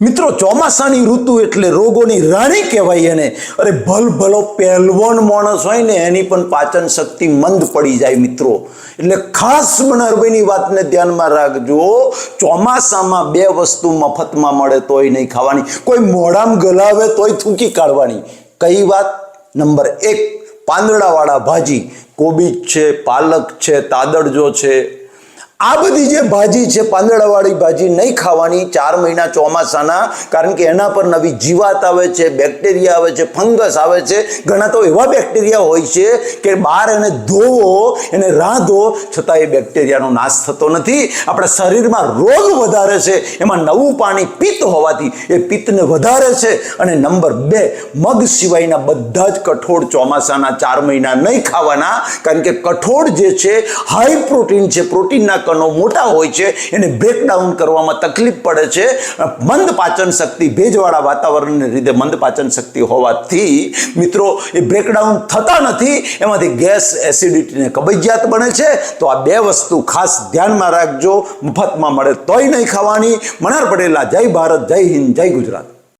મિત્રો, ચોમાસાની ઋતુ એટલે રોગોની રાણી કહેવાય એને. અરે ભલ ભલો પહેલવાન માણસ હોય ને, એની પણ પાચન શક્તિ મંદ પડી જાય મિત્રો. એટલે ખાસ મનહરભાઈની વાતને ધ્યાનમાં રાખજો. ચોમાસામાં બે વસ્તુ મફતમાં મળે તોય નહીં ખાવાની. કોઈ મોઢામાં ગલાવે તોય થૂકી કાઢવાની. કઈ વાત? નંબર એક, પાંદડાવાળા ભાજી. કોબીજ છે, પાલક છે તાદડજો છે. આ બધી જે ભાજી છે, પાંદડાવાળી ભાજી નહીં ખાવાની, ચાર મહિના ચોમાસાના, કારણ કે એના પર નવી જીવાત આવે છે, બેક્ટેરિયા આવે છે, ફંગસ આવે છે, ઘણા તો એવા બેક્ટેરિયા હોય છે કે બહાર એને ધોવો, એને રાંધો, છતાં એ બેક્ટેરિયાનો નાશ થતો નથી. આપણા શરીરમાં રોગ વધારે છે, એમાં નવું પાણી પિત્ત હોવાથી એ પિત્તને વધારે છે. અને નંબર બે, મગ સિવાયના બધા જ કઠોળ ચોમાસાના ચાર મહિના નહીં ખાવાના, કારણ કે કઠોળ જે છે હાઈ પ્રોટીન છે, પ્રોટીનના કણો મોટા હોય છે, એને બ્રેકડાઉન કરવામાં તકલીફ પડે છે. મંદ પાચન શક્તિ, ભેજવાળા વાતાવરણને લીધે મંદ પાચન શક્તિ હોવાથી મિત્રો, એ બ્રેકડાઉન થતા નથી. એમાંથી ગેસ એસિડિટી ને કબજિયાત બને છે. તો આ બે વસ્તુ ખાસ ધ્યાનમાં રાખજો. મફતમાં મળે તોય નહીં ખાવાની. મનાર પડેલા જય ભારત, જય હિન્દ, જય ગુજરાત.